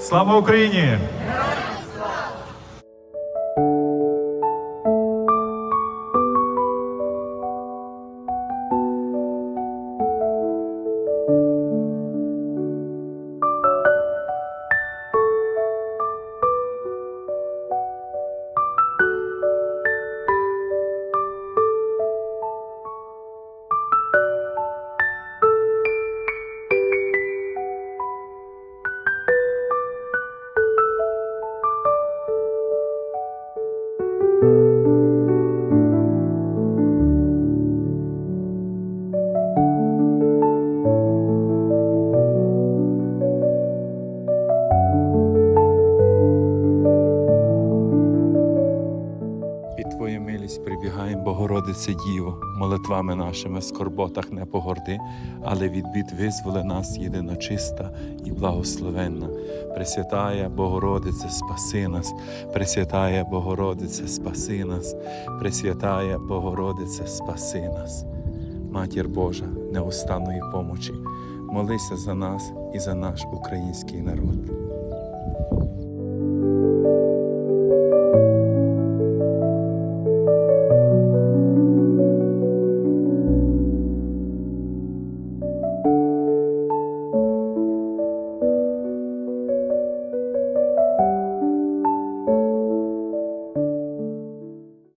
Слава Україні! Милість прибігаємо, Богородице Діво, молитвами нашими в скорботах не погорди, але від бід визволи нас єдина чиста і благословенна. Пресвятая Богородице, спаси нас, Пресвятая Богородице, спаси нас, Пресвятая Богородице, спаси нас. Матір Божа, неустанної помочі, молися за нас і за наш український народ.